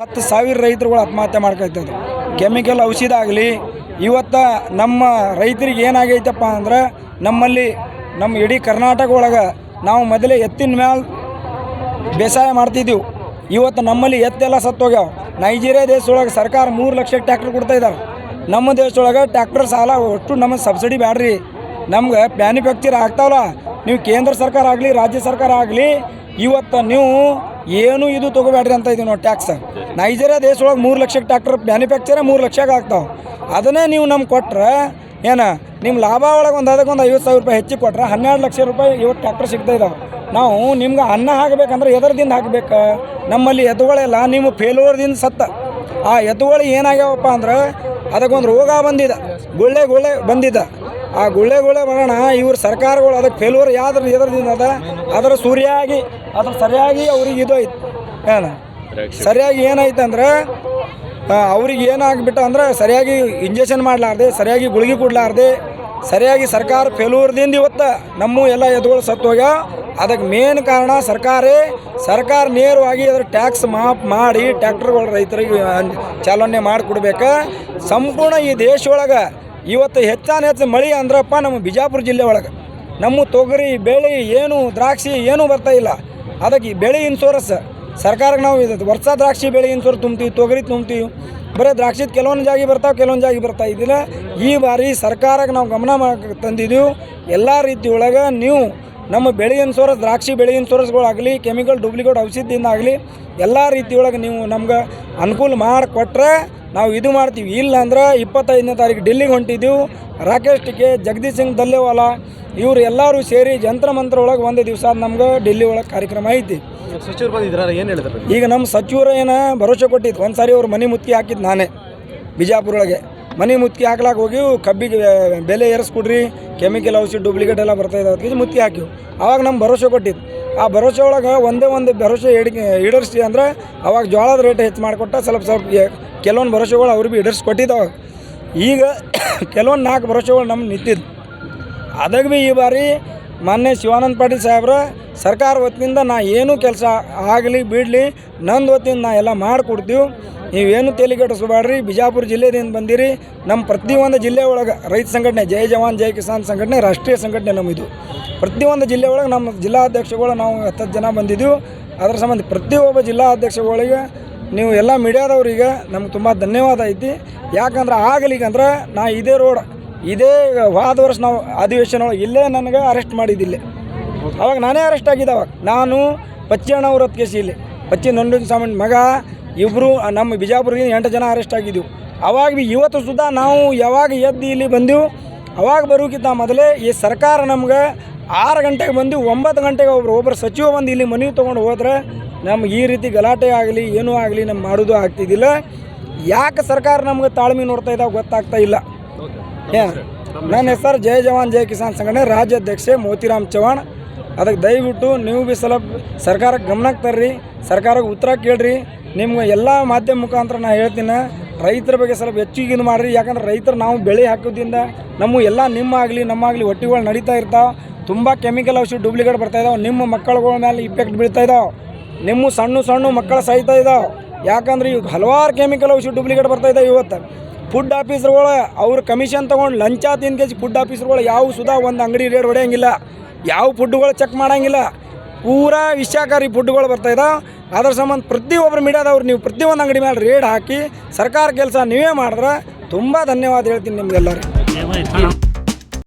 ಹತ್ತು ಸಾವಿರ ರೈತರುಗಳು ಆತ್ಮಹತ್ಯೆ ಮಾಡ್ಕೊಳ್ತದೆ ಕೆಮಿಕಲ್ ಔಷಧ ಆಗಲಿ, ಇವತ್ತು ನಮ್ಮ ರೈತರಿಗೆ ಏನಾಗೈತಪ್ಪ ಅಂದ್ರೆ ನಮ್ಮಲ್ಲಿ ನಮ್ಮ ಇಡೀ ಕರ್ನಾಟಕ ಒಳಗೆ ನಾವು ಮೊದಲೇ ಎತ್ತಿನ ಮ್ಯಾಲ ಬೇಸಾಯ ಮಾಡ್ತಿದ್ದೀವಿ. ಇವತ್ತು ನಮ್ಮಲ್ಲಿ ಎತ್ತೆಲ್ಲ ಸತ್ತೋಗ್ಯಾವ ನೈಜೀರಿಯಾ ದೇಶದೊಳಗೆ ಸರ್ಕಾರ ಮೂರು ಲಕ್ಷ ಟ್ಯಾಕ್ಟರ್ ಕೊಡ್ತಾ ಇದ್ದಾರೆ ನಮ್ಮ ದೇಶದೊಳಗೆ ಟ್ಯಾಕ್ಟರ್ ಸಾಲ ಒಟ್ಟು ನಮಗೆ ಸಬ್ಸಿಡಿ ಬ್ಯಾಡ್ರಿ. ನಮ್ಗೆ ಮ್ಯಾನುಫ್ಯಾಕ್ಚರ್ ಆಗ್ತಾವಲ್ಲ. ನೀವು ಕೇಂದ್ರ ಸರ್ಕಾರ ಆಗಲಿ, ರಾಜ್ಯ ಸರ್ಕಾರ ಆಗಲಿ ಇವತ್ತು ನೀವು ಏನು ಇದು ತೊಗೋಬೇಡ್ರಿ ಅಂತ ಇದೀವಿ ನಾವು ಟ್ಯಾಕ್ಸ್ ನೈಜೀರಿಯಾ ದೇಶದೊಳಗೆ ಮೂರು ಲಕ್ಷಕ್ಕೆ ಟ್ಯಾಕ್ಟರ್ ಮ್ಯಾನುಫ್ಯಾಕ್ಚರೇ ಮೂರು ಲಕ್ಷಕ್ಕೆ ಆಗ್ತಾವೆ. ಅದನ್ನೇ ನೀವು ನಮ್ಗೆ ಕೊಟ್ರೆ ಏನ ನಿಮ್ಮ ಲಾಭ ಒಳಗೆ ಒಂದು ಅದಕ್ಕೆ ಒಂದು ಐವತ್ತು ಸಾವಿರ ರೂಪಾಯಿ ಹೆಚ್ಚಿಗೆ ಕೊಟ್ರೆ ಹನ್ನೆರಡು ಲಕ್ಷ ರೂಪಾಯಿ ಇವತ್ತು ಟ್ಯಾಕ್ಟರ್ ಸಿಗ್ತಾ ಇದಾವೆ. ನಾವು ನಿಮ್ಗೆ ಅನ್ನ ಹಾಕಬೇಕಂದ್ರೆ ಎದರದಿಂದ ಹಾಕ್ಬೇಕು? ನಮ್ಮಲ್ಲಿ ಎತ್ತುಗಳೆಲ್ಲ ನೀವು ಫೇಲೋರ್ದಿಂದ ಸತ್ತ. ಆ ಎತ್ತುಗಳು ಏನಾಗ್ಯಾವಪ್ಪ ಅಂದ್ರೆ ಅದಕ್ಕೊಂದು ರೋಗ ಬಂದಿದೆ. ಗುಳ್ಳೆ ಗುಳ್ಳೆ ಬಂದಿದೆ. ಆ ಗುಳ್ಳೆ ಮಾಡೋಣ ಬರೋಣ ಇವ್ರ ಸರ್ಕಾರಗಳು ಅದಕ್ಕೆ ಫೇಲ್ಯೂರ್ ಯಾವ್ದ್ರ ಎದರದಿಂದ ಅದ? ಅದರ ಸೂರ್ಯಾಗಿ ಅದ್ರ ಸರಿಯಾಗಿ ಅವ್ರಿಗೆ ಇದು ಐತಿ. ಏನು? ಸರಿಯಾಗಿ ಏನಾಯ್ತು ಅಂದ್ರೆ ಅವ್ರಿಗೆ ಏನಾಗ್ಬಿಟ್ಟು ಅಂದ್ರೆ ಸರಿಯಾಗಿ ಇಂಜೆಕ್ಷನ್ ಮಾಡಲಾರ್ದೆ ಸರಿಯಾಗಿ ಗುಳಿಗೆ ಕೊಡಲಾರ್ದೆ ಸರಿಯಾಗಿ ಸರ್ಕಾರ ಫೇಲೂರ್ದಿಂದ ಇವತ್ತು ನಮ್ಮ ಎಲ್ಲ ಎದುಗಳು ಸತ್ತೋಗ ಅದಕ್ಕೆ ಮೇನ್ ಕಾರಣ ಸರ್ಕಾರೇ ಸರ್ಕಾರ ನೇರವಾಗಿ ಅದ್ರ ಟ್ಯಾಕ್ಸ್ ಮಾಫ್ ಮಾಡಿ ಟ್ಯಾಕ್ಟರ್ಗಳು ರೈತರಿಗೆ ಚಾಲನೆ ಮಾಡಿಕೊಡ್ಬೇಕು. ಸಂಪೂರ್ಣ ಈ ದೇಶ ಒಳಗೆ ಇವತ್ತು ಹೆಚ್ಚಾನ ಹೆಚ್ಚು ಮಳೆ ಅಂದ್ರಪ್ಪ ನಮ್ಮ ಬಿಜಾಪುರ ಜಿಲ್ಲೆ ಒಳಗೆ. ನಮ್ಮ ತೊಗರಿ, ಬೆಳೆ ಏನು ದ್ರಾಕ್ಷಿ ಏನೂ ಬರ್ತಾ ಇಲ್ಲ. ಅದಕ್ಕೆ ಬೆಳೆ ಇನ್ಶೂರೆನ್ಸ್ ಸರ್ಕಾರಕ್ಕೆ ನಾವು ಇದು ವರ್ಷ ದ್ರಾಕ್ಷಿ, ಬೆಳೆ ಇನ್ಶೂರೆನ್ಸ್ ತುಂಬ್ತೀವಿ, ತೊಗರಿ ತುಂಬ್ತೀವಿ. ಬರೀ ದ್ರಾಕ್ಷಿದ ಕೆಲವೊಂದು ಜಾಗಿ ಬರ್ತಾವೆ, ಕೆಲವೊಂದು ಜಾಗಿ ಬರ್ತಾ ಇದ್ದಿಲ್ಲ. ಈ ಬಾರಿ ಸರ್ಕಾರಕ್ಕೆ ನಾವು ಗಮನ ತಂದಿದ್ದೀವಿ ಎಲ್ಲ ರೀತಿ ಒಳಗೆ ನೀವು ನಮ್ಮ ಬೆಳೆ ಇನ್ಶೂರೆನ್ಸ್ ದ್ರಾಕ್ಷಿ ಬೆಳೆ ಇನ್ಶೂರೆನ್ಸ್ಗಳಾಗಲಿ ಕೆಮಿಕಲ್ ಡೂಪ್ಲಿಕೇಟ್ ಔಷಧಿಯಿಂದ ಆಗಲಿ ಎಲ್ಲ ರೀತಿಯೊಳಗೆ ನೀವು ನಮ್ಗೆ ಅನುಕೂಲ ಮಾಡಿಕೊಟ್ರೆ ನಾವು ಇದು ಮಾಡ್ತೀವಿ. ಇಲ್ಲ ಅಂದ್ರೆ ಇಪ್ಪತ್ತೈದನೇ ತಾರೀಕು ಡೆಲ್ಲಿಗೆ ಹೊಂಟಿದ್ದೀವಿ ರಾಕೇಶ್ ಟಿಕೆ ಜಗದೀಶ್ ಸಿಂಗ್ ದಲ್ಲೇವಾಲ ಇವರು ಎಲ್ಲರೂ ಸೇರಿ ಜಂತ್ರ ಮಂತ್ರ ಒಳಗೆ ಒಂದು ದಿವಸ ನಮ್ಗೆ ಡೆಲ್ಲಿ ಒಳಗೆ ಕಾರ್ಯಕ್ರಮ ಐತಿ. ಸಚಿವರು ಏನು ಹೇಳಿದ್ರು ಈಗ ನಮ್ಮ ಸಚಿವರು ಏನು ಭರೋಸೆ ಕೊಟ್ಟಿದ್ದು ಒಂದು ಸಾರಿ ಅವ್ರು ಮನೆ ಮುತ್ತಿ ಹಾಕಿದ್ದು ನಾನೇ ಬಿಜಾಪುರ ಒಳಗೆ. ಮನೆ ಮುತ್ತಿ ಹಾಕ್ಲಾಕೆ ಹೋಗಿ ಕಬ್ಬಿಗೆ ಬೆಲೆ ಏರಿಸ್ಕೊಡ್ರಿ ಕೆಮಿಕಲ್ ಔಷಧಿ ಡೂಪ್ಲಿಕೇಟ್ ಎಲ್ಲ ಬರ್ತಾ ಇದ್ದಾವೆ ಅದಕ್ಕೆ ಮುತ್ತಿ ಹಾಕಿವು. ಅವಾಗ ನಮ್ಮ ಭರೋಸೆ ಕೊಟ್ಟಿದ್ದು ಆ ಭರೋಸೆ ಒಳಗೆ ಒಂದೇ ಒಂದು ಭರೋಸೆ ಹಿಡಿ ಈಡೇರಿಸ್ತೀವಿ ಅಂದ್ರೆ ಅವಾಗ ಜೋಳದ ರೇಟ್ ಹೆಚ್ಚು ಮಾಡಿಕೊಟ್ಟ ಸ್ವಲ್ಪ ಸ್ವಲ್ಪ ಕೆಲವೊಂದು ಭರೋಸೆಗಳು ಅವ್ರು ಭೀ ಈಡರ್ಸಿ ಕೊಟ್ಟಿದ್ದಾವೆ ಈಗ ಕೆಲವೊಂದು ನಾಲ್ಕು ಭರೋಸೆಗಳು ನಮ್ಮ ನಿಂತಿದ್ದು ಅದಾಗ ಭೀ ಈ ಬಾರಿ ಮೊನ್ನೆ ಶಿವಾನಂದ ಪಾಟೀಲ್ ಸಾಹೇಬ್ರ ಸರ್ಕಾರ ವತಿಯಿಂದ ನಾ ಏನು ಕೆಲಸ ಆಗಲಿ ಬಿಡಲಿ, ನಂದು ವತಿಯಿಂದ ನಾ ಎಲ್ಲ ಮಾಡಿಕೊಡ್ತೀವಿ. ನೀವೇನು ತಲೆಗೆಡಿಸ್ಬೇಡ್ರಿ ಬಿಜಾಪುರ ಜಿಲ್ಲೆದಿಂದ ಬಂದಿರಿ. ನಮ್ಮ ಪ್ರತಿಯೊಂದು ಜಿಲ್ಲೆ ಒಳಗೆ ರೈತ ಸಂಘಟನೆ, ಜೈ ಜವಾನ್, ಜೈ ಕಿಸಾನ್ ಸಂಘಟನೆ, ರಾಷ್ಟ್ರೀಯ ಸಂಘಟನೆ ನಮ್ಮಿದು. ಪ್ರತಿಯೊಂದು ಜಿಲ್ಲೆ ಒಳಗೆ ನಮ್ಮ ಜಿಲ್ಲಾಧ್ಯಕ್ಷಗಳು ನಾವು ಹತ್ತತ್ತು ಜನ ಬಂದಿದ್ದೀವಿ ಅದರ ಸಂಬಂಧ ಪ್ರತಿಯೊಬ್ಬ ಜಿಲ್ಲಾಧ್ಯಕ್ಷಗಳಿಗೆ ನೀವು ಎಲ್ಲ ಮೀಡಿಯಾದವ್ರಿಗೆ ನಮ್ಗೆ ತುಂಬ ಧನ್ಯವಾದ ಐತಿ. ಯಾಕಂದ್ರೆ ಆಗಲಿಗಂದ್ರೆ ನಾ ಇದೇ ರೋಡ್ ಇದೇ ಹೋದ ವರ್ಷ ನಾವು ಅಧಿವೇಶನ ಇಲ್ಲೇ ನನಗೆ ಅರೆಸ್ಟ್ ಮಾಡಿದ್ದಿಲ್ಲ. ಅವಾಗ ನಾನೇ ಅರೆಸ್ಟ್ ಆಗಿದ್ದೆ ಅವಾಗ. ನಾನು ಪಚ್ಚಣ್ಣ ಅವ್ರ ಕೇಸಿ ಇಲ್ಲಿ. ಪಚ್ಚಿ ನಂಡು ಸ್ವಾಮಿ ಮಗ ಇಬ್ಬರು ನಮ್ಮ ಬಿಜಾಪುರದಿಂದ ಎಂಟು ಜನ ಅರೆಸ್ಟ್ ಆಗಿದ್ದೆವು ಅವಾಗ ಬಿ ಇವತ್ತು ಸುಧಾ ನಾವು ಯಾವಾಗ ಎದ್ದು ಇಲ್ಲಿ ಬಂದೆವು, ಅವಾಗ ಬರೋಕ್ಕಿಂತ ಮೊದಲೇ ಈ ಸರ್ಕಾರ ನಮ್ಗೆ ಆರು ಗಂಟೆಗೆ ಬಂದು ಒಂಬತ್ತು ಗಂಟೆಗೆ ಒಬ್ರು ಒಬ್ಬರು ಸಚಿವ ಬಂದು ಇಲ್ಲಿ ಮನವಿ ತೊಗೊಂಡು ಹೋದ್ರೆ ನಮ್ಗೆ ಈ ರೀತಿ ಗಲಾಟೆ ಆಗಲಿ ಏನೂ ಆಗಲಿ ನಮ್ಮ ಮಾಡೋದು ಆಗ್ತಿದ್ದಿಲ್ಲ ಯಾಕೆ ಸರ್ಕಾರ ನಮ್ಗೆ ತಾಳ್ಮೆ ನೋಡ್ತಾ ಇದ್ದಾವೆ ಗೊತ್ತಾಗ್ತಾ ಇಲ್ಲ. ನನ್ನ ಹೆಸರು ಜೈ ಜವಾನ್ ಜೈ ಕಿಸಾನ್ ಸಂಘಟನೆ ರಾಜ್ಯಾಧ್ಯಕ್ಷೆ ಮೋತಿರಾಮ್ ಚವಾಣ್ ಅದಕ್ಕೆ ದಯವಿಟ್ಟು ನೀವು ಬಿ ಸ್ವಲ್ಪ ಸರ್ಕಾರಕ್ಕೆ ಗಮನಕ್ಕೆ ತರ್ರಿ ಸರ್ಕಾರಕ್ಕೆ ಉತ್ತರ ಕೇಳ್ರಿ. ನಿಮ್ಗೆ ಎಲ್ಲ ಮಾಧ್ಯಮ ಮುಖಾಂತರ ನಾನು ಹೇಳ್ತೀನಿ ರೈತರ ಬಗ್ಗೆ ಸ್ವಲ್ಪ ಹೆಚ್ಚಿಗೆ ಇದು ಮಾಡಿರಿ. ಯಾಕಂದ್ರೆ ರೈತರು ನಾವು ಬೆಳೆ ಹಾಕೋದ್ರಿಂದ ನಮ್ಮ ಎಲ್ಲ ನಿಮ್ಮ ಆಗಲಿ ನಮ್ಮ ಆಗಲಿ ಹೊಟ್ಟಿಗಳು ನಡೀತಾ ಇರ್ತಾವೆ. ತುಂಬ ಕೆಮಿಕಲ್ ಔಷಧಿ ಡೂಪ್ಲಿಕೇಟ್ ಬರ್ತಾ ಇದಾವೆ. ನಿಮ್ಮ ಮಕ್ಕಳುಗಳ ಮೇಲೆ ಇಫೆಕ್ಟ್ ಬೀಳ್ತಾ ಇದಾವೆ. ನಿಮ್ಮ ಸಣ್ಣ ಸಣ್ಣ ಮಕ್ಕಳು ಸಾಯ್ತಾ ಇದ್ದಾವೆ ಯಾಕಂದ್ರೆ ಈಗ ಹಲವಾರು ಕೆಮಿಕಲ್ ಔಷಧಿ ಡೂಪ್ಲಿಕೇಟ್ ಬರ್ತಾ ಇದಾವೆ ಇವತ್ತು. ಫುಡ್ ಆಫೀಸರ್ಗಳು ಅವ್ರ ಕಮಿಷನ್ ತೊಗೊಂಡು ಲಂಚ ತಿಂದು ಕೆಜಿ ಫುಡ್ ಆಫೀಸರ್ಗಳು ಯಾವ ಸುಧಾ ಒಂದು ಅಂಗಡಿ ರೇಟ್ ಹೊಡೆಯಂಗಿಲ್ಲ. ಯಾವ ಫುಡ್ಗಳು ಚೆಕ್ ಮಾಡಂಗಿಲ್ಲ. ಪೂರಾ ವಿಷಾಕಾರಿ ಫುಡ್ಗಳು ಬರ್ತಾ ಇದ್ದಾವೆ ಅದ್ರ ಸಂಬಂಧ ಪ್ರತಿಯೊಬ್ಬರು ಮೀಡಿಯಾದವ್ರು ನೀವು ಪ್ರತಿಯೊಂದು ಅಂಗಡಿ ಮೇಲೆ ರೇಡ್ ಹಾಕಿ ಸರ್ಕಾರ ಕೆಲಸ ನೀವೇ ಮಾಡಿದ್ರೆ ತುಂಬ ಧನ್ಯವಾದ ಹೇಳ್ತೀನಿ ನಿಮ್ಗೆಲ್ಲರಿಗೆ.